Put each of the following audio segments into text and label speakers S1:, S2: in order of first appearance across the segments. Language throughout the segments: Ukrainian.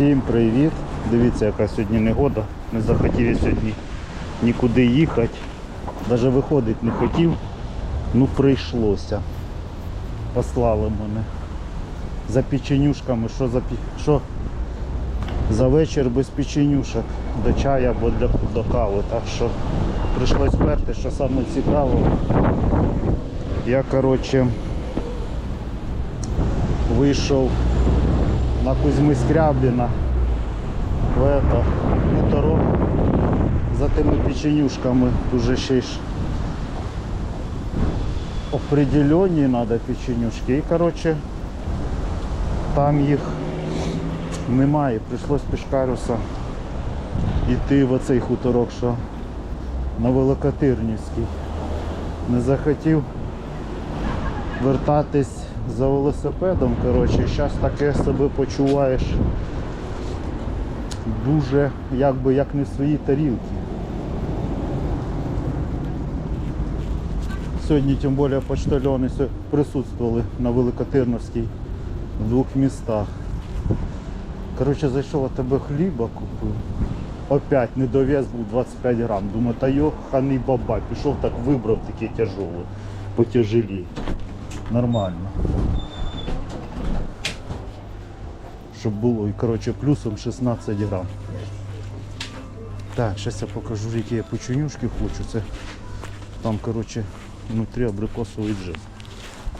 S1: Всім привіт! Дивіться, яка сьогодні негода. Не захотів я сьогодні нікуди їхати. Навіть виходити не хотів. Ну прийшлося. Послали мене. За печенюшками, що за що за вечір без печенюшок до чаю або для, до кави. Так що прийшлось перти, що саме цікаво. Я коротше вийшов на Кузьми Скрябіна в это, хуторок за тими печенюшками дуже ще ж определені треба печенюшки. І коротше там їх немає. Прийшлось пішкарюса йти в оцей хуторок, що на Великотирнівський. Не захотів вертатись за велосипедом, коротше, зараз таке себе почуваєш дуже якби як не в своїй тарілці. Сьогодні тим більше почтальони присутствували на Великотирновській в двох містах. Коротше, зайшов от тебе хліба купив. Опять недовес був 25 грам. Думаю, та йоханий баба. Пішов так вибрав таке тяжеле, потяжелі. Нормально. Щоб було. І коротше плюсом 16 грам. Так, зараз я покажу, які я печенюшки хочу. Це там, коротше, внутрі абрикосовий джем.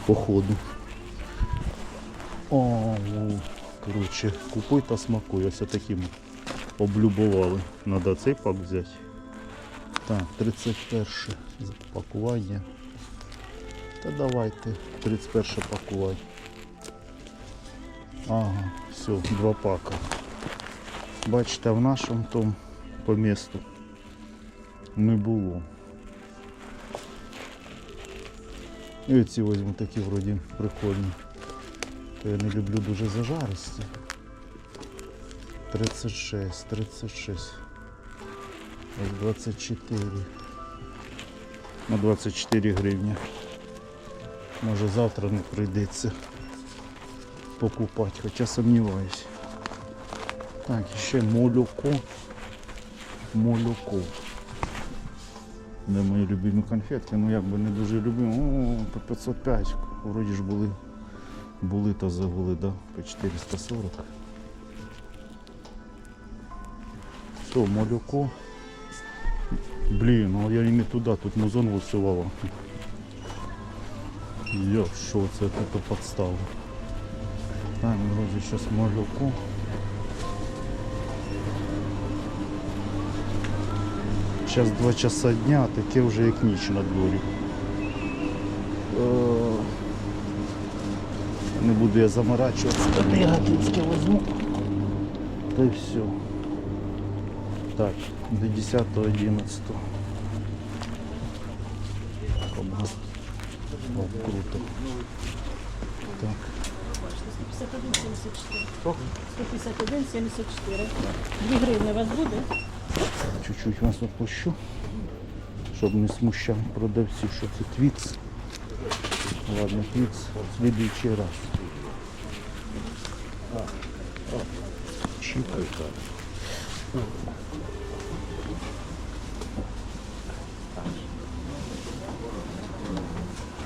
S1: Походу. О, коротше, купуй та смакуй. Ось таким облюбували. Надо цей пак взяти. Так, 31 пакування. Та давайте 31 пакувати. Ага, все, два пака. Бачите, в нашому тому по місту не було. І ці візьму такі вроді прикольні. То я не люблю дуже зажаристі. 36, 36. Ось 24. На 24 гривні. Може завтра не прийдеться покупати, хоча сумніваюсь. Так, ще молоко. Молоко. Де мої любимі конфетки, ну як би не дуже любимо. О, по 505. Вроді ж були. Були то забули, да? По 440. Все, молоко. Блін, ну я і не туди, тут музон висувала. Я що це тут подстава. Так, вроде сейчас молоко. Сейчас 2 часа дня, а таке вже як ніч на дворі. Е, Не буду я заморачуватися, та я гатинське возьму. Та й все. Так, до 10 11 Оба. О, круто. Так.
S2: 151, 74. 2 гривни у вас буде?
S1: Чуть-чуть вас опущу, щоб не смущав продавців, що це твіц. Ладно, твіц слідуючий раз. Чіпай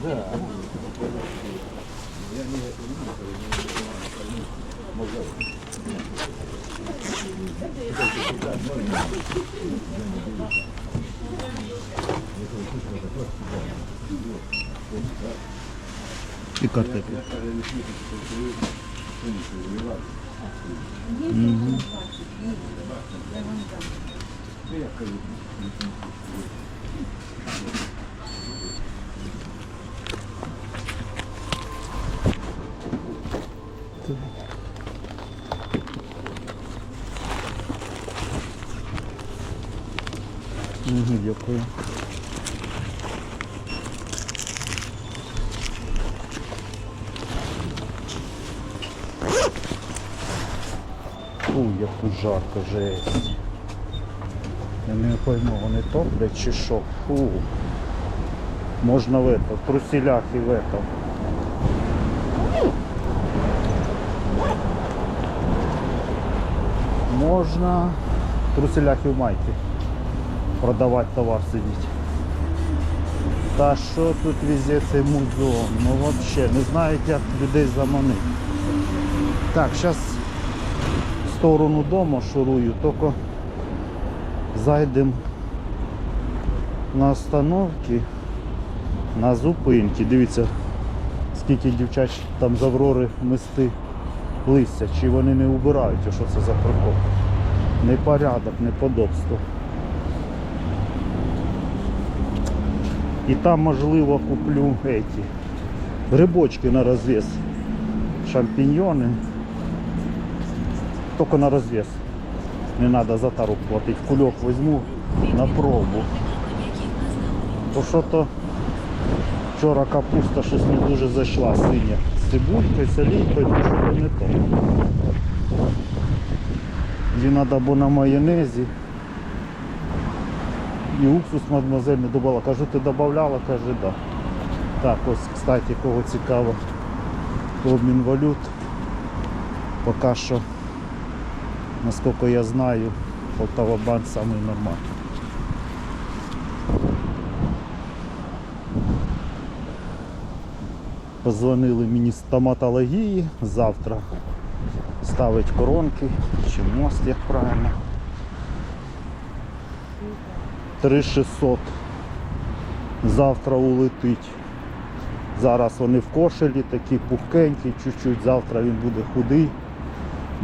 S1: так. І картоплю. Мгм, Дякую. Фу, як тут жарко, жесть. Я не пойму, вони топлять чи що? Фу. Можна в это, в труселях і в этом. Можна в труселях і в майки продавати товар сидіти. Та що тут везде цей музон? Ну взагалі, не знають, як людей заманити. Так, зараз в сторону дому шурую, тільки зайдемо на остановки, на зупинки. Дивіться, скільки дівчат там з Аврори мисти листя, чи вони не убирають, а що це за прикол. Непорядок, неподобство. І там можливо куплю эти грибочки на розвес. Шампіньйони. Тільки на розвес. Не треба за тару платити. Кульок візьму на пробу. То що то вчора капуста щось не дуже зайшла синя. З цибулькою, солійкою, не то. Її треба або на майонезі. І уксус мадемуазель не добавила. Кажу, ти додавала? Каже, да. Так, ось, кстати, кого цікаво, обмін валют. Поки що, наскільки я знаю, Полтава банк самий нормальний. Позвонили мені з стоматології завтра ставить коронки чи мост, як правильно. 3600 завтра улетить. Зараз вони в кошелі, такі пухкенькі, чуть-чуть, завтра він буде худий,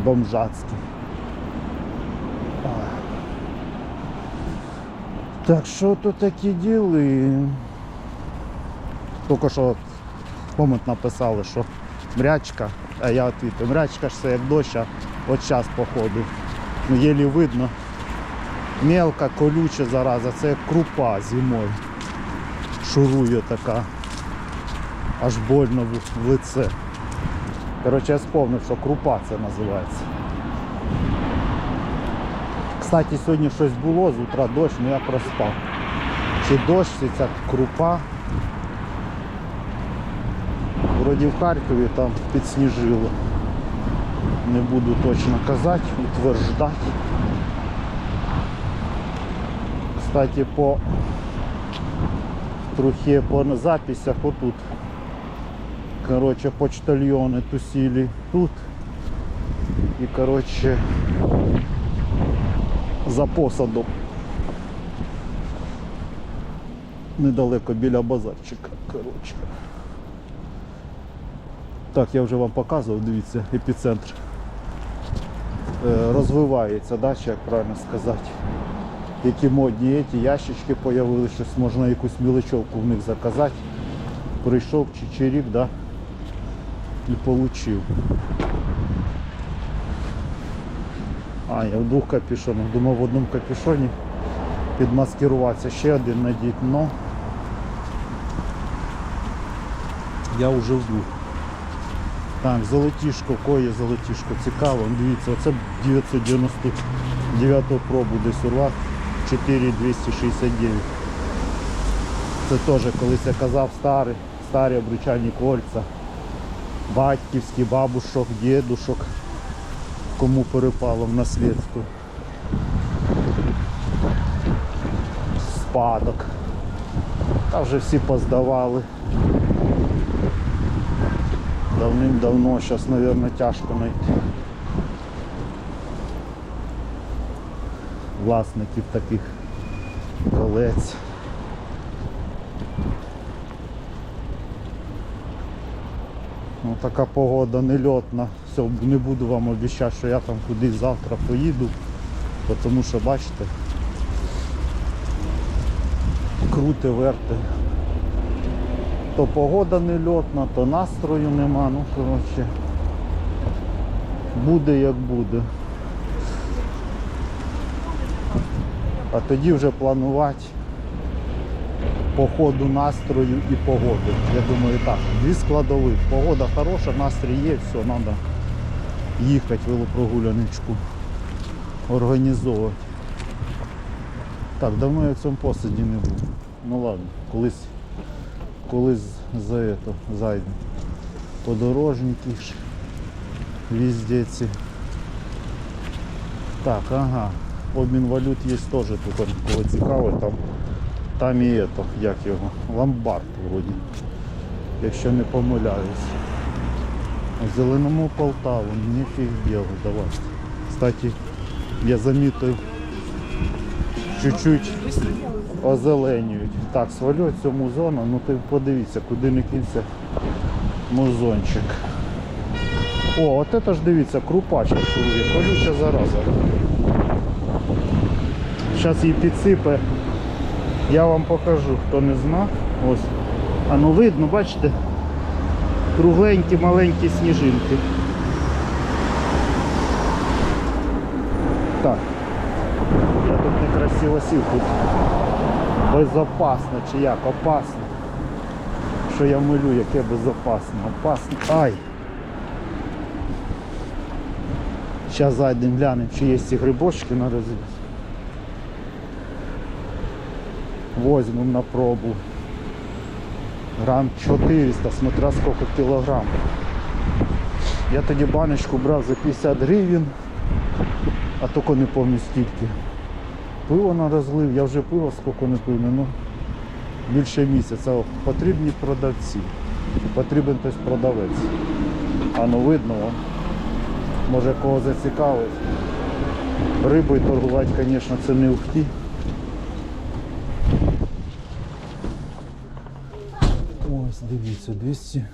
S1: бомжацький. Так що то такі діли. Тільки що комент написали, що мрячка, а я відповідаю, мрячка ж це як дощ, от час походу. Ну, єлі видно. Мелка, колюча зараза, це як крупа зимою. Шурує така. Аж больно в, лице. Коротше, я сповнив, що крупа це називається. Кстати, сьогодні щось було, з утра дощ, але я проспав. Чи дощ, чи ця крупа. Вроді в Харкові там підсніжило. Не буду точно казати, утверждати. Кстати, по трохи по записях отут. Короче, почтальони тусили тут. І короче за посадом. Недалеко біля базарчика. Короче. Так, я вже вам показував, дивіться, епіцентр е, розвивається, да, чи як правильно сказати. Які модні ці ящички появили, щось можна якусь мілочовку в них заказати. Прийшов чечерік, да, і получив. А, я в двох капюшонах. Думав в одному капюшоні підмаскируватися. Ще один надіть, но я вже в двох. Так, золотішко, кое золотішко, цікаво. Дивіться, оце 999 пробу десь урвав 4269. Це теж колись я казав старий, старі обручальні кольця. Батьківські, бабушок, дідушок, кому перепало в наслідство. Спадок. Та вже всі поздавали. Давним-давно, зараз, мабуть, тяжко знайти власників таких колець. Ну, така погода нельотна. Все, не буду вам обіцяти, що я там кудись завтра поїду, тому що бачите, крути верти. То погода нельотна, то настрою нема, ну коротше. Буде як буде. А тоді вже планувати по ходу настрою і погоди. Я думаю так, дві складові. Погода хороша, настрій є, все, треба їхати велопрогуляночку організовувати. Так, давно я в цьому посаді не був. Ну ладно, колись колись за это зайду. Подорожники ж везде. Так, ага. Обмін валют є теж тут, кого цікавий, там, там і ето, як його, ломбард вроді, якщо не помиляюсь. Зеленому Полтаву, нефіг діло, давай. Кстати, я замітив, чуть-чуть озеленюють. Так, свалю цьому зону, ну ти подивіться, куди не кинься музончик. О, от це ж дивіться, крупа шурує, колюча зараза. Зараз її підсипе. Я вам покажу, хто не знав. Ось. А ну видно, бачите? Кругленькі маленькі сніжинки. Так. Я тут некрасиво сів тут. Безопасно чи як? Опасно. Що я милю, яке безопасно. Опасно. Ай! Зараз зайдемо глянемо, чи є ці грибочки на розвіз. Возьмем на пробу. Грам 400, смотря сколько кілограм. Я тоді баночку брав за 50 гривень, а тільки не пам'ятаю скільки. Пиво на розлив, я вже пиво скільки не пив, ну більше місяця. Потрібні продавці. Потрібен хтось продавець. А ну видно, може кого зацікавить. Рибою торгувати, звісно, це не ухті. Дивіться, 200,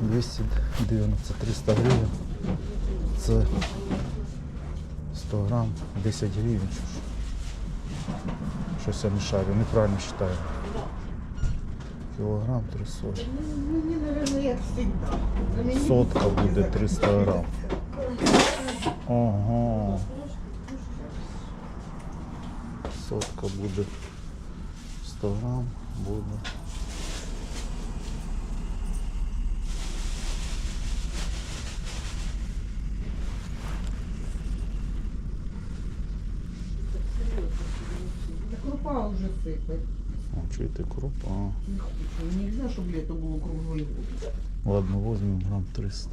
S1: 290, 300 гривень. Це 100 грам, 10 гривень. що? Щось я не шарю, неправильно вважаю. Кілограм 300.
S3: Мені, наверное, як завжди.
S1: Сотка буде 300 грам. Ага. Сотка буде 100 грам буде.
S3: Крупа вже сипе.
S1: О, чуєте крупа.
S3: Не хочу. Нельзя, щоб літо було круглої води.
S1: Ладно, возьмем грамм 300.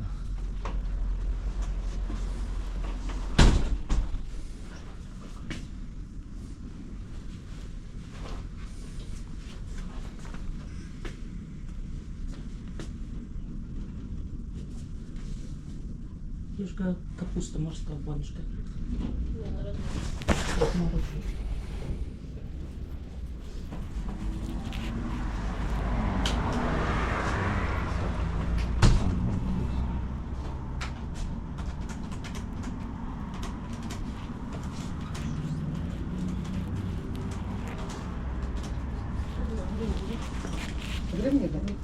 S2: Юшка капуста морская баночка.
S3: Гривні давай.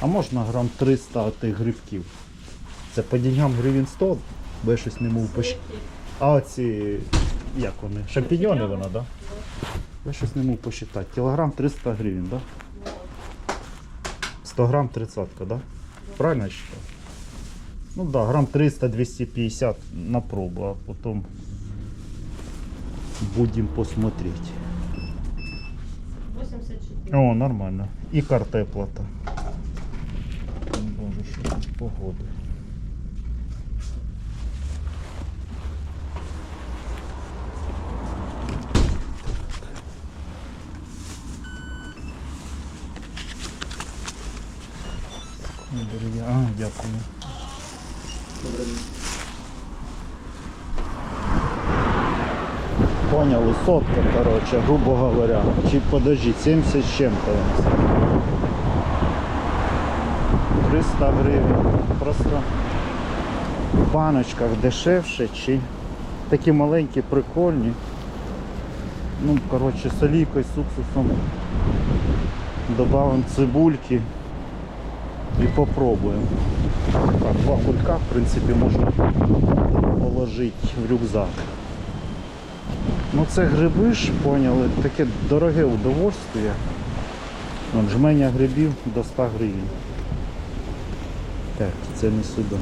S1: А можна грам 300 тих грибків? Це по деньгам гривень 100, бо я щось не мов пощ... А оці, як вони? Шампіньони вона, так? Да? Я щось не мов посчитати. Кілограм 300 гривень, так? Да? 100 грам 30, да? Правильно я считаю? Ну да, грамм 300-250 на пробу, а потом будем посмотреть.
S2: 84.
S1: О, нормально. И картеплата. Боже, що погода. А, дякую. Поняли, сотка, короче, грубо говоря. Чи подожди, 70 з чим-то у нас. 300 гривень. Просто в баночках дешевше, чи такі маленькі, прикольні. Ну, коротше, з олійкою, з уксусом. Добавимо цибульки і попробуємо. Так, два кулька, в принципі, можна положити в рюкзак. Ну це гриби поняли, таке дороге удовольствие. От, жменя грибів до 100 гривень. Так, це не сюди.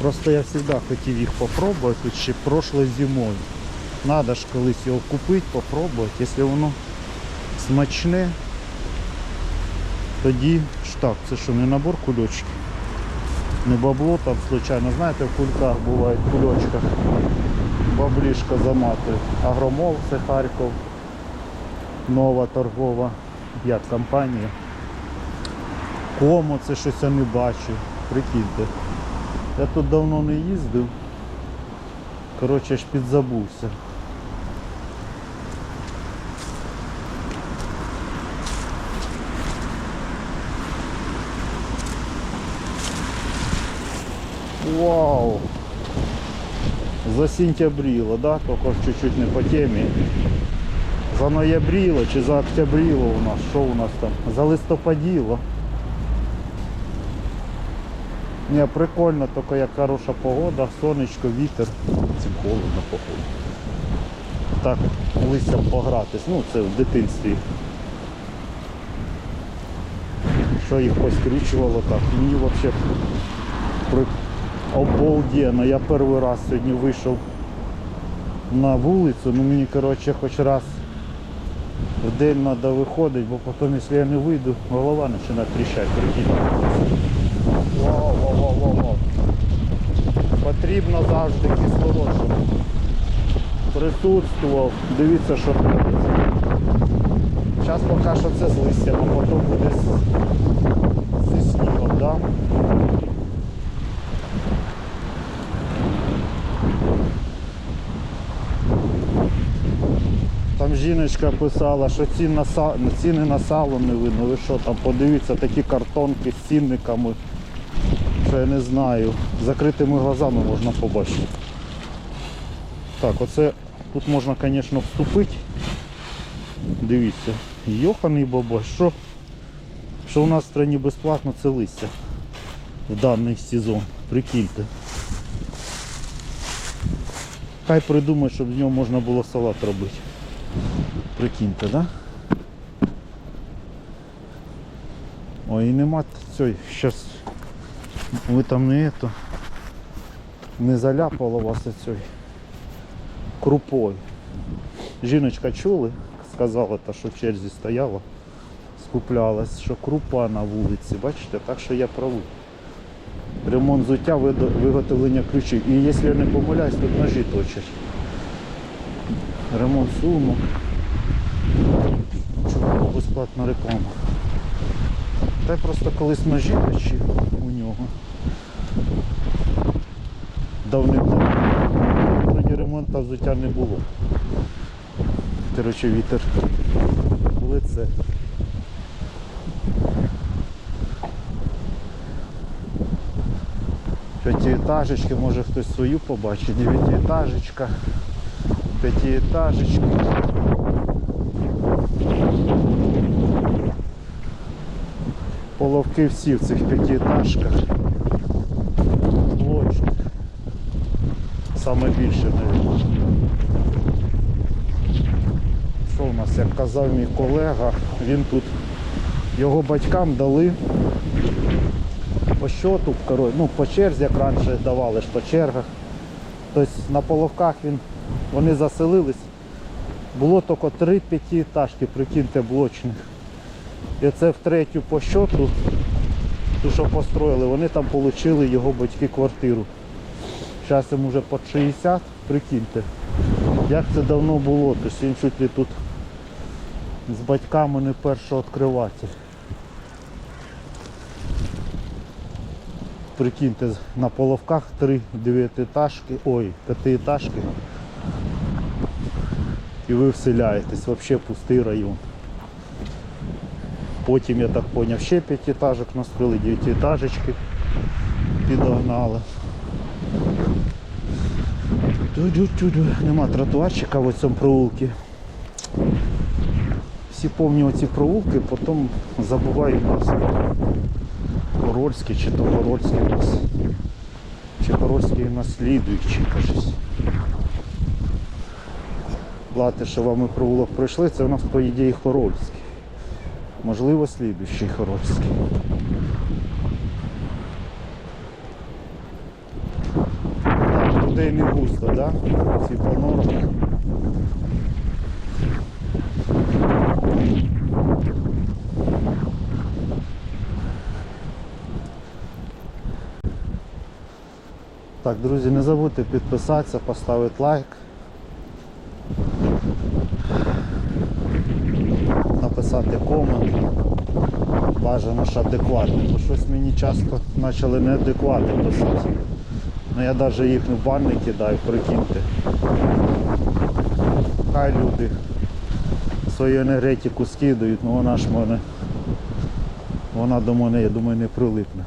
S1: Просто я завжди хотів їх попробувати тут ще прошлой зимою. Надо ж колись його купити, попробувати. Якщо воно смачне, тоді ж так, це що не набор кульочків. Не бабло там случайно, знаєте, в кульках бувають в кульочках. Баблішка заматує. Агромол це Харків. Нова торгова як компанія. Кому це щось я не бачив. Прикиньте. Я тут давно не їздив. Коротше, аж підзабувся. Вау! Засентябрило, да? Только чуть-чуть не по темі. За ноябрило чи за октябрило у нас? Що у нас там? За листопаділо. Не, прикольно, тільки як хороша погода, сонечко, вітер. Це холодно, походу. Так, листям погратись. Ну, це в дитинстві. Що їх поскрічувало так. Мені взагалі. Обалденно. Я перший раз сьогодні вийшов на вулицю, ну мені коротше хоч раз в день треба виходити, бо потім, якщо я не вийду, голова починає тріщати, прикинь. Потрібно завжди кислород, щоб присутствував. Дивіться, що робиться. Зараз поки що це з листям, а потім буде зі снігом, да? Жіночка писала, що ціни на, са- ціни на сало не видно. Ви що там, подивіться, такі картонки з цінниками, що я не знаю. Закритими глазами можна побачити. Так, оце тут можна, звісно, вступити. Дивіться. Йоханий баба, що, що у нас в країні безплатно це листя в даний сезон. Прикиньте. Хай придумають, щоб з нього можна було салат робити. Прикиньте, да? Ой, нема цієї, щас ви там не это, не заляпало вас цією крупою. Жіночка чули, сказала, та, що в черзі стояла, скуплялась, що крупа на вулиці, бачите, так що я правий. Ремонт взуття, видо- виготовлення ключів. І якщо я не помиляюсь, тут ножі точать. Ремонт сумок Чого безплатна реклама. Та я просто колись ножі точив у нього. Давним-давно. Тоді ремонту взуття не було. Коротше, вітер в лице. П'ятиэтажечки, може хтось свою побачить. Дев'ятиэтажечка. П'ятиэтажечки. Половки всі в цих п'ятиэтажках. Блочних. Саме більше, мабуть. Що у нас, як казав мій колега, він тут його батькам дали по коротше, ну по черзі, як раніше давали ж по чергах. Тобто на половках він, вони заселились. Було тільки три п'ятиэтажки, прикиньте, блочних. І це в третю по счету, ту, що построїли, вони там отримали його батьки квартиру. Зараз йому вже по 60, прикиньте. Як це давно було, тобто він чуть ли тут з батьками не перший відкриватель. Прикиньте, на половках три дев'ятиэтажки, ой, п'ятиэтажки. І ви вселяєтесь, взагалі пустий район. Потім, я так зрозумів, ще п'ятиэтажок настроїли, дев'ятиэтажечки підогнали. Нема тротуарчика в цьому провулку. Всі повні оці провулки, потім забувають нас. Хорольський чи то Хорольський у нас. Чи Хорольський наслідуючий, що вам і провулок пройшли, це у нас по ідеї Хорольський. Можливо, слідуючий Хорольський. буде не густо, да? Світлонорок. Так, друзі, не забудьте підписатися, поставити лайк. Написати комент. Бажано ж адекватний, бо щось мені часто почали неадекватно писати. Ну я навіть їх в бан кидаю, прикиньте. Хай люди свою енергетику скидають, ну вона ж мене, вона до мене, я думаю, не прилипне.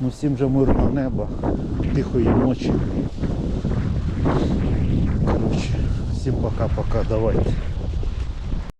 S1: Ну всім же мирного неба, тихої ночі. Коротше, всім пока-пока, давайте.